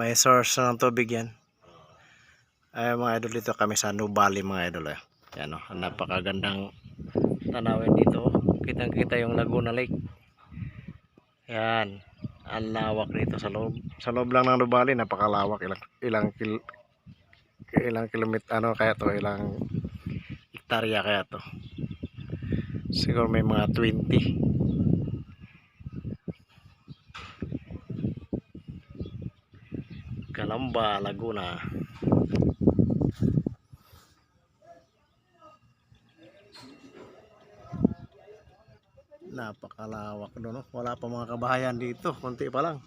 May source ng tubig yan. Ay mga idol dito kami sa Nubali mga idol. Eh. Yan o, napakagandang tanawin dito. Kitang kita yung Laguna Lake. Yan. Ang lawak dito sa loob. Sa loob lang ng Nubali, napakalawak. Ilang, ilang kil, ilang kilomit, ano kaya to, ilang hektarya kaya to. Siguro may mga 20. Calamba, Laguna. Napakalawak doon. No? Wala pa mga kabahayan dito. Konti pa lang.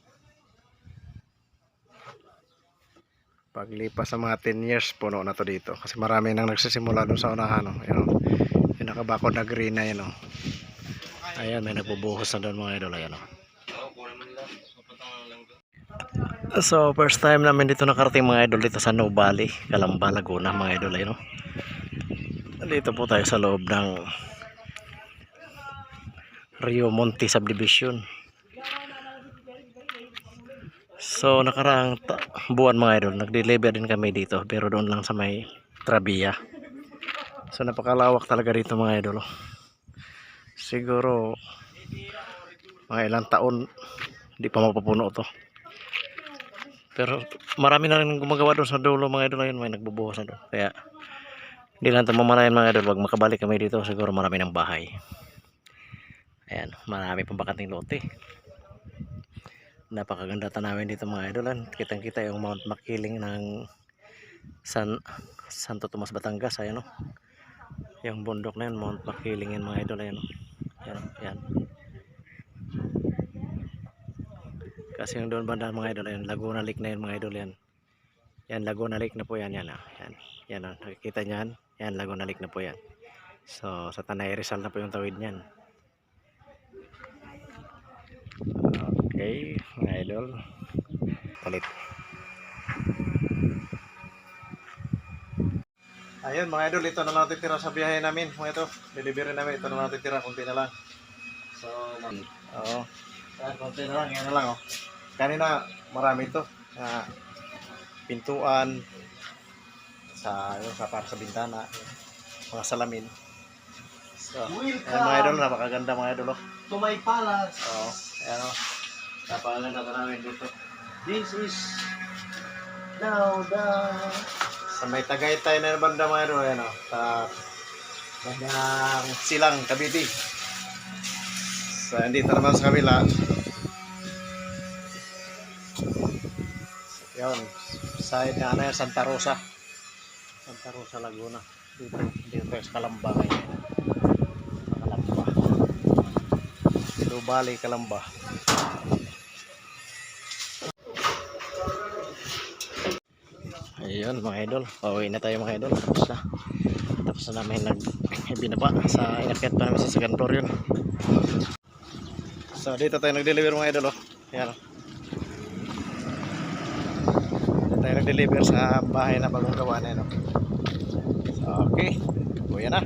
Paglipas sa mga 10 years, puno na to dito. Kasi marami nang nagsisimula doon sa unahan. No? Yun, no? Yung nakabakod na green na yun. No? Ayan, may nagbubuhos na doon mga idol. Ayan, no? So, first time namin dito nakarating mga idol dito sa Nubali, Calamba, Laguna mga idol ay no. Dito po tayo sa loob ng Rio Monte Subdivision. So, nakaraang buwan mga idol, nag-deliver din kami dito pero doon lang sa may Trabia. So, napakalawak talaga dito mga idol. Siguro mga ilang taon hindi pa mapapuno to. Pero marami na rin gumagawa doon sa dulo mga idol ayun, may nagbubuhos na doon. Kaya hindi lang ito mamalayan mga idol. Pag makabalik kami dito siguro marami ng bahay. Ayan, marami pang bakanting lote. Napakaganda tanawin dito mga idol. Kitang kita yung Mount Makiling ng San Santo Tomas Batangas. Ayan o. Yung bundok na yun, Mount Makiling yan mga idol. Ayan o. Ayan, ayan. Kasi yung doon banda mga idol, yan, Laguna Lake na yun mga idol yan. Yan, Laguna Lake na po yan. Yan, ah. yan, yan ah. nakikita nyan. Yan, Laguna Lake na po yan. So, sa Tanay Rizal na po yung tawid niyan. Okay, mga idol. Palit. Ayun mga idol, ito na lang titira sa biyahe namin. Mga ito, delivery namin. Ito na lang titira, kunti na lang. So, oo. Ayan, konti na lang, yan na lang oh. Kanina marami to. Na pintuan sa yun, sa para sa bintana, mga salamin. So, ayan mga idol, napakaganda mga idol oh. to my palace. Oo, ayan oh. Napakaganda pa namin dito. This is now the Sa may Tagaytay na banda idol, ayan oh. Sa bandang Silang, Cavite. So, andito naman sa kabila. Yun, side na ano Santa Rosa. Santa Rosa, Laguna. Dito, dito sa Kalamba ngayon. Sa Kalamba. Lubali, Kalamba. Ayun mga idol, pauwi na tayo mga idol. Tapos na. Tapos na namin nag binaba sa inakyat pa namin sa second floor yun. So dito tayo nag-deliver mga idol oh. Ayan oh. Dito tayo nag-deliver sa bahay na bagong gawa na yun oh. So okay, uwi na.